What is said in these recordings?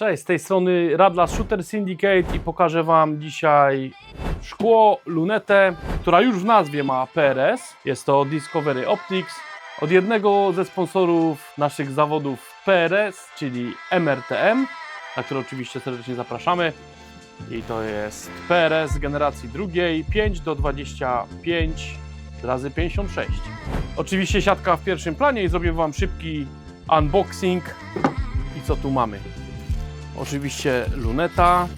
Cześć, z tej strony Radlas Shooter Syndicate i pokażę Wam dzisiaj szkło, lunetę, która już w nazwie ma PRS. Jest to Discovery Optics od jednego ze sponsorów naszych zawodów PRS, czyli MRTM, na który oczywiście serdecznie zapraszamy. I to jest PRS generacji drugiej 5 do 25 razy 56. Oczywiście siatka w pierwszym planie i zrobię Wam szybki unboxing. I co tu mamy? Oczywiście luneta.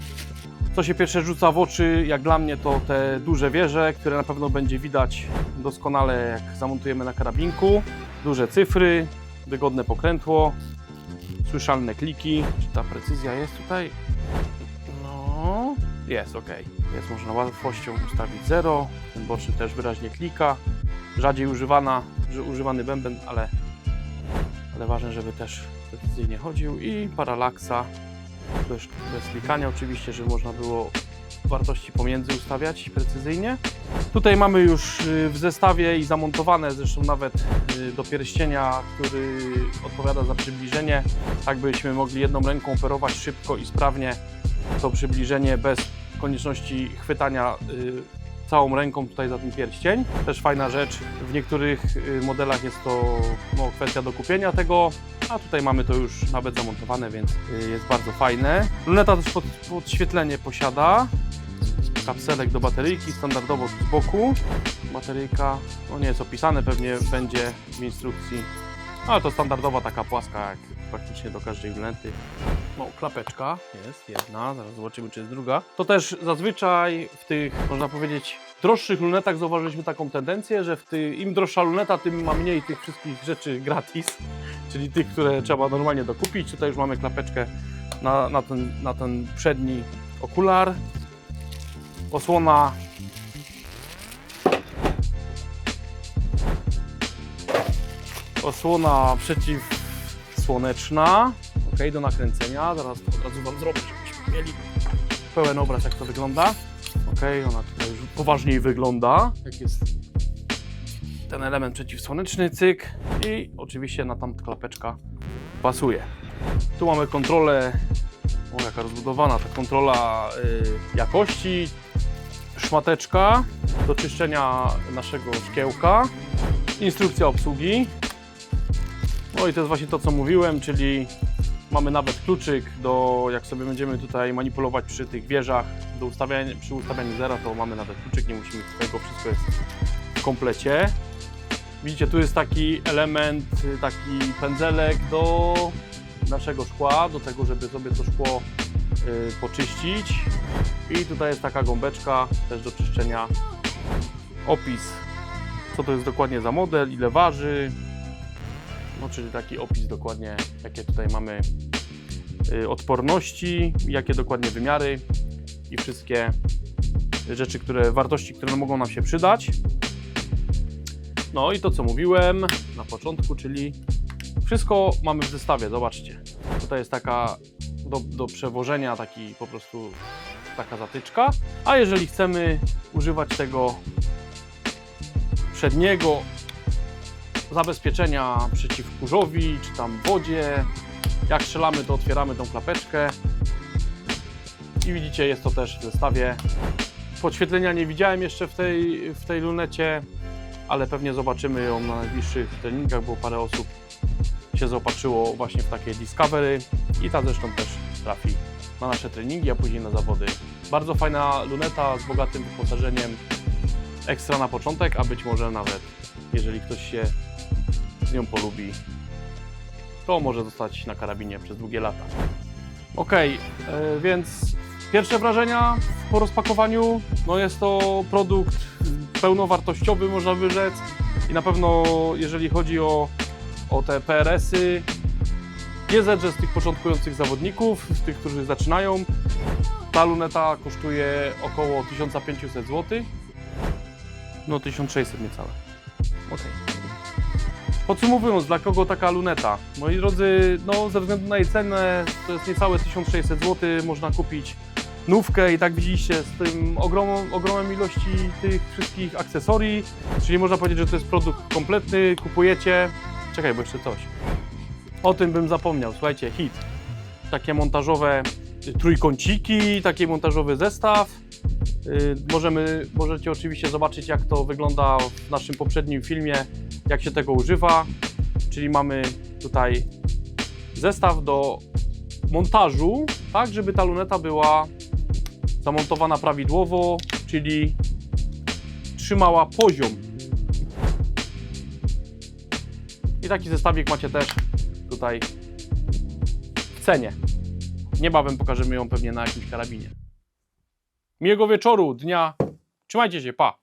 Co się pierwsze rzuca w oczy, jak dla mnie, to te duże wieże, które na pewno będzie widać doskonale, jak zamontujemy na karabinku. Duże cyfry, wygodne pokrętło, słyszalne kliki. Czy ta precyzja jest tutaj? No, jest ok. Jest można łatwością ustawić 0. Ten boczny też wyraźnie klika. Rzadziej używana, używany bęben, ale, ale ważne, żeby też precyzyjnie chodził. I paralaksa bez, bez klikania oczywiście, żeby można było wartości pomiędzy ustawiać precyzyjnie. Tutaj mamy już y, w zestawie i zamontowane zresztą nawet y, do pierścienia, który odpowiada za przybliżenie, tak byśmy mogli jedną ręką operować szybko i sprawnie to przybliżenie bez konieczności chwytania y, całą ręką tutaj za ten pierścień. Też fajna rzecz, w niektórych y, modelach jest to no, kwestia do kupienia tego, a tutaj mamy to już nawet zamontowane, więc y, jest bardzo fajne. Luneta też pod, podświetlenie posiada. Kapselek do bateryjki, standardowo z boku. Bateryjka, no nie jest opisane, pewnie będzie w instrukcji, ale to standardowa taka płaska, jak praktycznie do każdej lunety. No, klapeczka jest jedna, zaraz zobaczymy, czy jest druga. To też zazwyczaj w tych, można powiedzieć, droższych lunetach zauważyliśmy taką tendencję, że w ty, im droższa luneta, tym ma mniej tych wszystkich rzeczy gratis, czyli tych, które trzeba normalnie dokupić. Tutaj już mamy klapeczkę na, na, ten, na ten przedni okular. Osłona osłona przeciwsłoneczna, do nakręcenia, zaraz od razu Wam zrobię, żebyśmy mieli pełen obraz jak to wygląda, ok, ona tutaj już poważniej wygląda, jak jest ten element przeciwsłoneczny, cyk. I oczywiście na tam klapeczka pasuje. Tu mamy kontrolę, o jaka rozbudowana, ta kontrola y, jakości, szmateczka do czyszczenia naszego szkiełka, instrukcja obsługi, no i to jest właśnie to, co mówiłem, czyli mamy nawet kluczyk do, jak sobie będziemy tutaj manipulować przy tych wieżach, do ustawiania, przy ustawianiu zera, to mamy nawet kluczyk, nie musimy tego, wszystko jest w komplecie. Widzicie, tu jest taki element, taki pędzelek do naszego szkła, do tego, żeby sobie to szkło y, poczyścić. I tutaj jest taka gąbeczka też do czyszczenia. Opis, co to jest dokładnie za model, ile waży, no, czyli taki opis dokładnie, jakie tutaj mamy y, odporności, jakie dokładnie wymiary i wszystkie rzeczy, które, wartości, które mogą nam się przydać. No i to, co mówiłem na początku, czyli wszystko mamy w zestawie, zobaczcie. Tutaj jest taka do, do przewożenia, taki po prostu taka zatyczka. A jeżeli chcemy używać tego przedniego zabezpieczenia przeciw kurzowi, czy tam wodzie. Jak strzelamy, to otwieramy tą klapeczkę. I widzicie, jest to też w zestawie. Podświetlenia nie widziałem jeszcze w tej, w tej lunecie, ale pewnie zobaczymy ją na najbliższych treningach, bo parę osób się zaopatrzyło właśnie w takie Discovery i ta zresztą też trafi na nasze treningi, a później na zawody. Bardzo fajna luneta z bogatym wyposażeniem, ekstra na początek, a być może nawet, jeżeli ktoś się z nią polubi, to może zostać na karabinie przez długie lata. Ok, więc pierwsze wrażenia po rozpakowaniu, no jest to produkt pełnowartościowy, można by rzec. I na pewno, jeżeli chodzi o, o te PRS-y, nie zedrze z tych początkujących zawodników, z tych, którzy zaczynają. Ta luneta kosztuje około 1500 zł. No 1600 niecałe. Okej. Podsumowując, dla kogo taka luneta? Moi drodzy, no ze względu na jej cenę, to jest niecałe 1600 zł, można kupić nówkę i tak widzieliście z tym ogromą, ogromem ilości tych wszystkich akcesorii, czyli można powiedzieć, że to jest produkt kompletny, kupujecie, czekaj, bo jeszcze coś. O tym bym zapomniał, słuchajcie, hit. takie montażowe trójkąciki, taki montażowy zestaw. Y, Możemy, możecie oczywiście zobaczyć, jak to wygląda w naszym poprzednim filmie, jak się tego używa. Czyli mamy tutaj zestaw do montażu, tak żeby ta luneta była zamontowana prawidłowo, czyli trzymała poziom. I taki zestawik macie też tutaj w cenie. Niebawem pokażemy ją pewnie na jakimś karabinie. Miłego wieczoru, dnia. Trzymajcie się, pa!